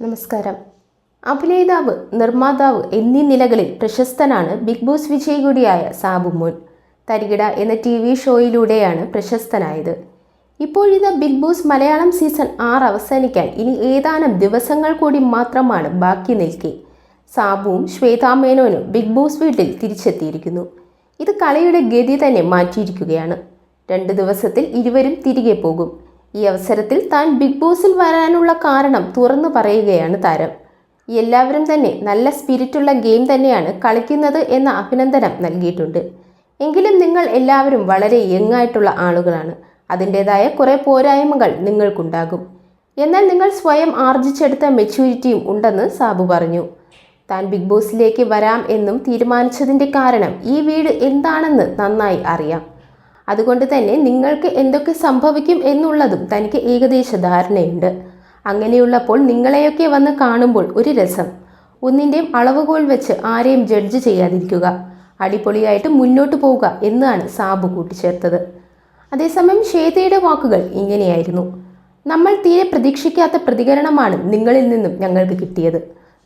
നമസ്കാരം. അഭിനേതാവ് നിർമ്മാതാവ് എന്നീ നിലകളിൽ പ്രശസ്തനാണ് ബിഗ് ബോസ് വിജയ് കൂടിയായ സാബു മോൻ. തരികിട എന്ന ടി വി ഷോയിലൂടെയാണ് പ്രശസ്തനായത്. ഇപ്പോഴിത് ബിഗ് ബോസ് മലയാളം സീസൺ ആറ് അവസാനിക്കാൻ ഇനി ഏതാനും ദിവസങ്ങൾ കൂടി മാത്രമാണ് ബാക്കി നിൽക്കെ. സാബുവും ശ്വേതാമേനോനും ബിഗ് ബോസ് വീട്ടിൽ തിരിച്ചെത്തിയിരിക്കുന്നു. ഇത് കളിയുടെ ഗതി തന്നെ മാറ്റിയിരിക്കുകയാണ്. രണ്ട് ദിവസത്തിൽ ഇരുവരും തിരികെ പോകും. ഈ അവസരത്തിൽ താൻ ബിഗ് ബോസിൽ വരാനുള്ള കാരണം തുറന്നു പറയുകയാണ് താരം. എല്ലാവരും തന്നെ നല്ല സ്പിരിറ്റുള്ള ഗെയിം തന്നെയാണ് കളിക്കുന്നത് എന്ന അഭിനന്ദനം നൽകിയിട്ടുണ്ട്. എങ്കിലും നിങ്ങൾ എല്ലാവരും വളരെ യങ്ങായിട്ടുള്ള ആളുകളാണ്. അതിന്റെതായ കുറേ പോരായ്മകൾ നിങ്ങൾക്കുണ്ടാകും. എന്നാൽ നിങ്ങൾ സ്വയം ആർജിച്ചെടുത്ത മെച്യൂരിറ്റിയും ഉണ്ടെന്ന് സാബു പറഞ്ഞു. താൻ ബിഗ് ബോസിലേക്ക് വരാം എന്നും തീരുമാനിച്ചതിന്റെ കാരണം ഈ വീട് എന്താണെന്ന് നന്നായി അറിയാം. അതുകൊണ്ട് തന്നെ നിങ്ങൾക്ക് എന്തൊക്കെ സംഭവിക്കും എന്നുള്ളതും തനിക്ക് ഏകദേശ ധാരണയുണ്ട്. അങ്ങനെയുള്ളപ്പോൾ നിങ്ങളെയൊക്കെ വന്ന് കാണുമ്പോൾ ഒരു രസം. ഒന്നിന്റെയും അളവുകോൽ വെച്ച് ആരെയും ജഡ്ജ് ചെയ്യാതിരിക്കുക. അടിപൊളിയായിട്ട് മുന്നോട്ട് പോവുക എന്നാണ് സാബു കൂട്ടിച്ചേർത്തത്. അതേസമയം ശ്വേതയുടെ വാക്കുകൾ ഇങ്ങനെയായിരുന്നു. നമ്മൾ തീരെ പ്രതീക്ഷിക്കാത്ത പ്രതികരണമാണ് നിങ്ങളിൽ നിന്നും ഞങ്ങൾക്ക് കിട്ടിയത്.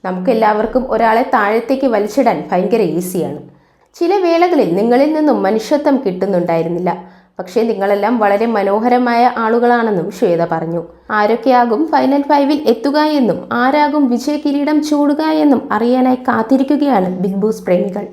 നമുക്കെല്ലാവർക്കും ഒരാളെ താഴത്തേക്ക് വലിച്ചിടാൻ ഭയങ്കര ഈസിയാണ് ചില വേളകളിൽ നിങ്ങളിൽ നിന്നും മനുഷ്യത്വം കിട്ടുന്നുണ്ടായിരുന്നില്ല. പക്ഷേ നിങ്ങളെല്ലാം വളരെ മനോഹരമായ ആളുകളാണെന്നും ശ്വേത പറഞ്ഞു. ആരൊക്കെയാകും ഫൈനൽ ഫൈവിൽ എത്തുക എന്നും ആരാകും വിജയ കിരീടം ചൂടുക എന്നും അറിയാനായി കാത്തിരിക്കുകയാണ് ബിഗ് ബോസ് പ്രേമികൾ.